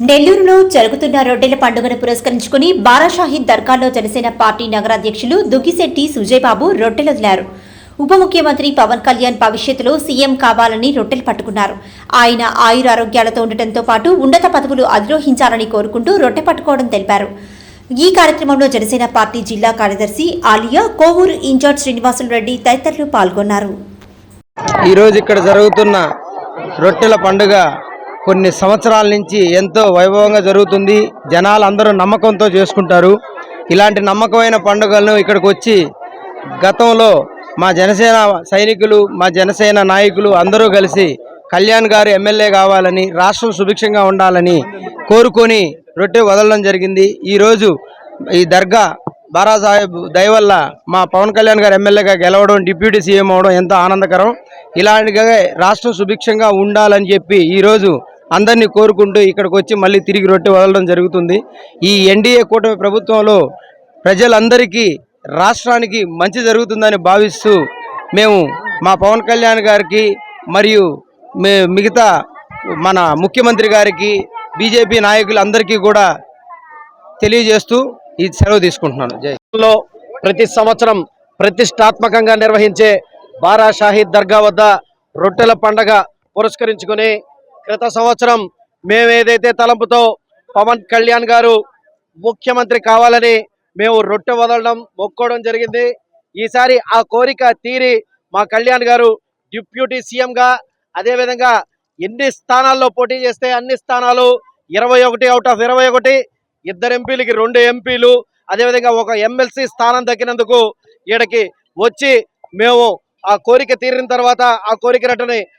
నెల్లూరులో జరుగుతున్న రొట్టెల పండుగను పురస్కరించుకుని బారాషాహి దర్గాలో జనసేన పార్టీ నగరాధ్యక్షులు దుగ్గిశెట్టి సుజయబాబు రొట్టెలొదిలారు ఉప ముఖ్యమంత్రి పవన్ కళ్యాణ్ భవిష్యత్తులో సీఎం కావాలని రొట్టెలు పట్టుకున్నారు. ఆయన ఆయురారోగ్యాలతో ఉండటంతో పాటు ఉన్నత పదవులు అధిరోహించాలని కోరుకుంటూ రొట్టె పట్టుకోవడం తెలిపారు. ఈ కార్యక్రమంలో జనసేన పార్టీ జిల్లా కార్యదర్శి ఆలియా కోవూరు ఇన్ఛార్జ్ శ్రీనివాసులు రెడ్డి తదితరులు పాల్గొన్నారు. ఈరోజు ఇక్కడ జరుగుతున్న రొట్టెల పండుగ కొన్ని సంవత్సరాల నుంచి ఎంతో వైభవంగా జరుగుతుంది. జనాలు అందరూ నమ్మకంతో చేసుకుంటారు. ఇలాంటి నమ్మకమైన పండుగలను ఇక్కడికి వచ్చి గతంలో మా జనసేన సైనికులు మా జనసేన నాయకులు అందరూ కలిసి కళ్యాణ్ గారు ఎమ్మెల్యే కావాలని రాష్ట్రం సుభిక్షంగా ఉండాలని కోరుకొని రొట్టె వదలడం జరిగింది. ఈరోజు ఈ దర్గా బారాసాహెబ్ సాహెబ్ వల్ల మా పవన్ కళ్యాణ్ గారు ఎమ్మెల్యేగా గెలవడం డిప్యూటీ సీఎం అవడం ఎంతో ఆనందకరం. ఇలాంటిగా రాష్ట్రం సుభిక్షంగా ఉండాలని చెప్పి ఈరోజు అందరినీ కోరుకుంటూ ఇక్కడికి వచ్చి మళ్ళీ తిరిగి రొట్టె వదలడం జరుగుతుంది. ఈ ఎన్డీఏ కూటమి ప్రభుత్వంలో ప్రజలందరికీ రాష్ట్రానికి మంచి జరుగుతుందని భావిస్తూ మేము మా పవన్ కళ్యాణ్ గారికి మరియు మే- మిగతా మన ముఖ్యమంత్రి గారికి బీజేపీ నాయకులందరికీ కూడా తెలియజేస్తూ ఈ సెలవు తీసుకుంటున్నాను. జైలో ప్రతి సంవత్సరం ప్రతిష్టాత్మకంగా నిర్వహించే బారా షాహీద్ దర్గా వద్ద రొట్టెల పండగ పురస్కరించుకొని క్రిత సంవత్సరం మేము ఏదైతే తలంపుతో పవన్ కళ్యాణ్ గారు ముఖ్యమంత్రి కావాలని మేము రొట్టె వదలడం మొక్కోవడం జరిగింది. ఈసారి ఆ కోరిక తీరి మా కళ్యాణ్ గారు డిప్యూటీ సీఎంగా అదేవిధంగా ఎన్ని స్థానాల్లో పోటీ చేస్తే అన్ని స్థానాలు ఇరవై ఒకటి అవుట్ ఆఫ్ ఇరవై ఒకటి ఇద్దరు ఎంపీలకి రెండు ఎంపీలు అదేవిధంగా ఒక ఎమ్మెల్సీ స్థానం దక్కినందుకు ఈడకి వచ్చి మేము ఆ కోరిక తీరిన తర్వాత ఆ కోరిక రట్టుని